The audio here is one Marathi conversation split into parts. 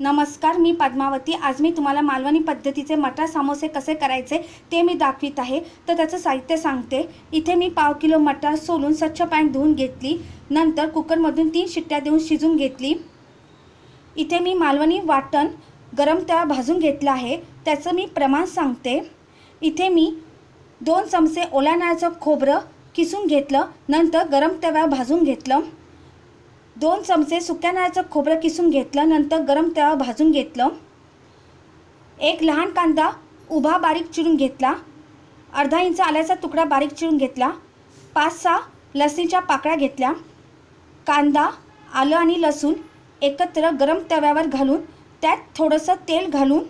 नमस्कार मी पद्मावती. आज मी तुम्हाला मालवणी पद्धतीचे मटार समोसे कसे करायचे ते मी दाखवित आहे. तर त्याचं साहित्य सांगते. इथे मी पाव किलो मटार सोलून स्वच्छ पॅन धुवून घेतली. नंतर कुकरमधून तीन शिट्ट्या देऊन शिजून घेतली. इथे मी मालवणी वाटण गरम तवा भाजून घेतला आहे. त्याचं मी प्रमाण सांगते. इथे मी दोन चमचे ओल्या खोबरं किसून घेतलं. नंतर गरम तव्या भाजून घेतलं. दोन चमचे सुक्या नारळाचं खोबरं किसून घेतलं नंतर गरम तवा भाजून घेतलं. एक लहान कांदा उभा बारीक चिरून घेतला. अर्धा इंच आल्याचा तुकडा बारीक चिरून घेतला. पाच सहा लसणीच्या पाकळ्या घेतल्या. कांदा आलं आणि लसूण एकत्र गरम तव्यावर घालून त्यात थोडंसं तेल घालून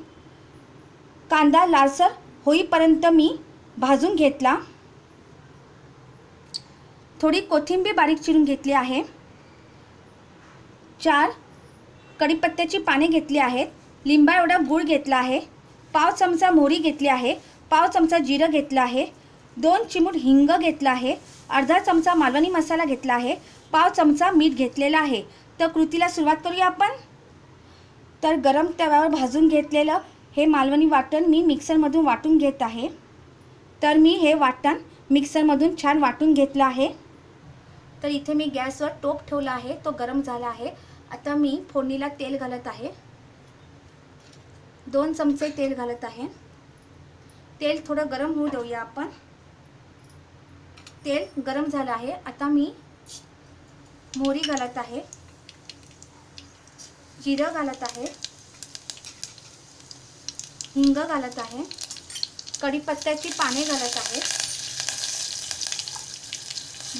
कांदा लालसर होईपर्यंत मी भाजून घेतला. थोडी कोथिंबीर बारीक चिरून घेतली आहे. चार कढीपत्त्याची पाने घेतली आहेत. लिंबा एवढा गूळ घेतला आहे. पाव चमचा मोहरी घेतली आहे. पाव चमचा जिरं घेतलं आहे. दोन चिमूट हिंग घेतला आहे. अर्धा चमचा मालवणी मसाला घेतला आहे. पाव चमचा मीठ घेतलेला आहे. तर कृतीला सुरुवात करूया आपण. तर गरम तव्यावर भाजून घेतलेलं हे मालवणी वाटण मी मिक्सरमधून वाटून घेत आहे. तर मी हे वाटण मिक्सरमधून छान वाटून घेतलं आहे. तर इथे मी गॅसवर टोप ठेवला आहे. तो गरम झाला आहे. आता मी फोडणीला तेल घालत आहे. दोन चमचे तेल घालत आहे. तेल थोडं गरम होऊ देऊया आपण. तेल गरम झालं आहे. आता मी मोहरी घालत आहे. जिरं घालत आहे. हिंग घालत आहे. कढीपत्त्याची पाने घालत आहे.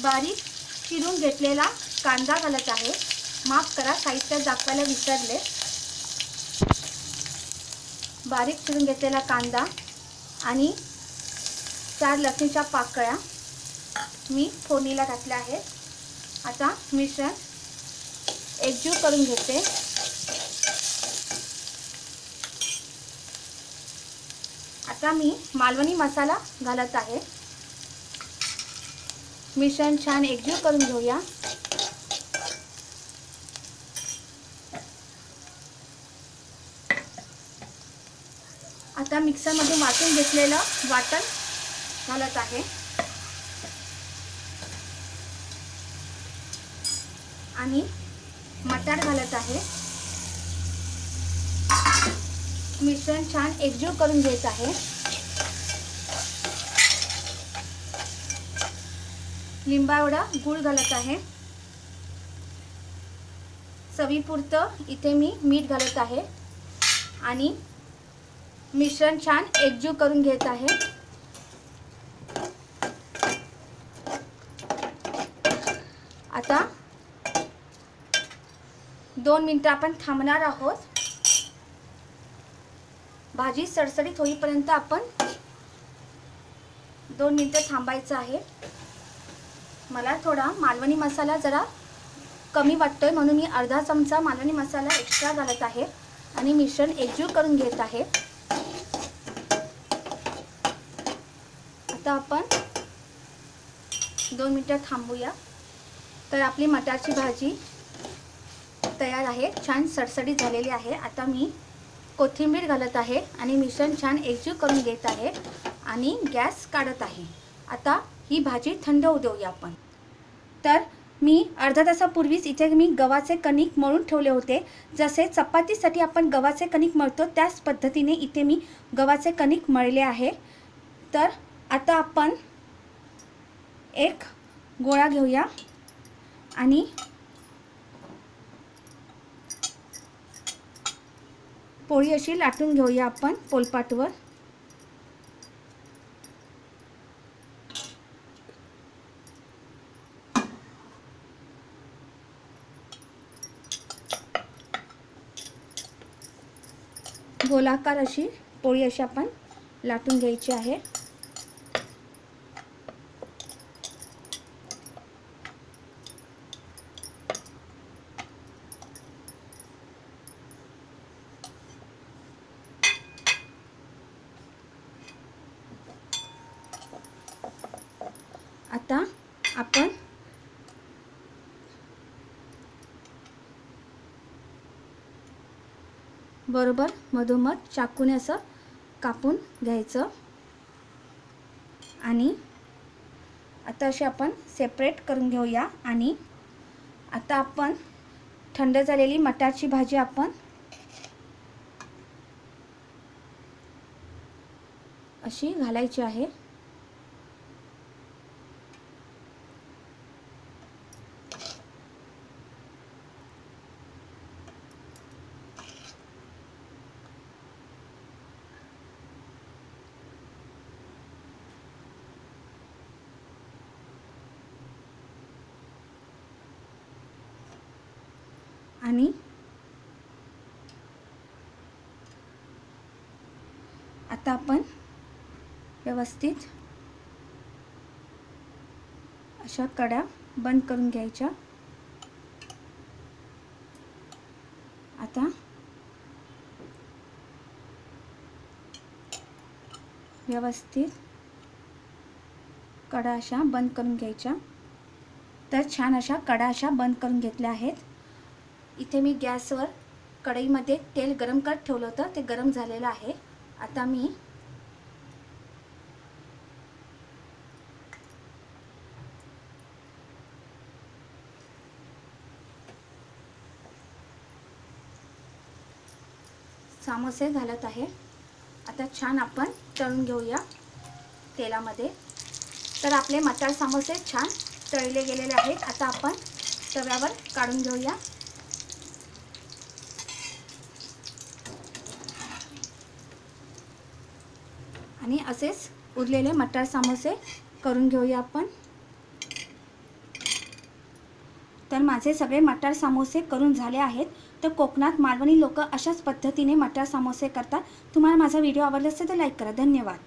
बारीक चिरून घेतलेला कांदा घालत आहे. माफ करा साहित्य दाखवायला विसरले. बारीक चिरून घेतलेला कांदा आणि चार लसणीच्या पाकळ्या मी फोडणीला घातल्या आहेत. आता मिश्रण एकजीव करून घेते. आता मी मालवणी मसाला घालत आहे. मिश्रण छान एकजीव करून घेऊया. आता मिक्सरमध्ये वाटून घेतलेलं वाटण घालत आहे. आणि मटार घालत आहे. मिश्रण छान एकजीव करून घेत आहे. लिंबावडा गूळ घालत आहे. चवीपुरतं इथे मी मीठ घालत आहे. आणि मिश्रण छान एकजीव करून घेत आहे. आता दोन मिनटं आपण थांबणार आहोत. भाजी सडसडीत होईपर्यंत आपण दोन मिनटं थांबायचं आहे. मला थोडा मालवणी मसाला जरा कमी वाटतोय म्हणून मी अर्धा चमचा मालवणी मसाला एक्स्ट्रा घालत आहे आणि मिश्रण एकजीव करून घेत आहे. आता आपण दोन मिनटं थांबूया. तर आपली मटारची भाजी तयार आहे. छान सडसडीत झालेली आहे. आता मी कोथिंबीर घालत आहे आणि मिश्रण छान एकजीव करून घेत आहे आणि गॅस काढत आहे. आता ही भाजी थंड होऊ देऊया आपण. तर मी अर्धा तासापूर्वीच इथे मी गव्हाचे कणिक मळून ठेवले होते. जसे चपातीसाठी आपण गव्हाचे कणिक मळतो त्याच पद्धतीने इथे मी गव्हाचे कणिक मळले आहे. तर आता आपण एक गोळा घेऊया आणि पोळी अशी लाटून घेऊया आपण पोलपाटवर. गोलाकार अशी पोळी अशी आपण लाटून घ्यायची आहे. आता आपण बरोबर मधोमध चाकूने असं कापून घ्यायचं. आणि आता असे आपण सेपरेट करून घेऊया. आणि आता आपण थंड झालेली मटारची भाजी आपण अशी घालायची आहे. आणि आता आपण व्यवस्थित अशा कड्या बंद करून घ्यायच्या. आता व्यवस्थित कडा अशा बंद करून घ्यायच्या. तर छान अशा कडा अशा बंद करून घेतल्या आहेत. इथे मी गॅसवर कढईमध्ये तेल गरम करत ठेवलं होतं. ते गरम झालेलं आहे. आता मी सामोसे घालत आहे. आता छान आपण तळून घेऊया तेलामध्ये. तर आपले मटार सामोसे छान तळले गेलेले आहेत. आता आपण तव्यावर काढून घेऊया. आणि असेच उरलेले मटार सामोसे करून घेऊया आपण. तर माझे सगळे मटार सामोसे करून झाले आहेत. तर कोकणात मालवणी लोक अशाच पद्धतीने मटार सामोसे करतात. तुम्हाला माझा व्हिडिओ आवडला असेल तर लाईक करा. धन्यवाद.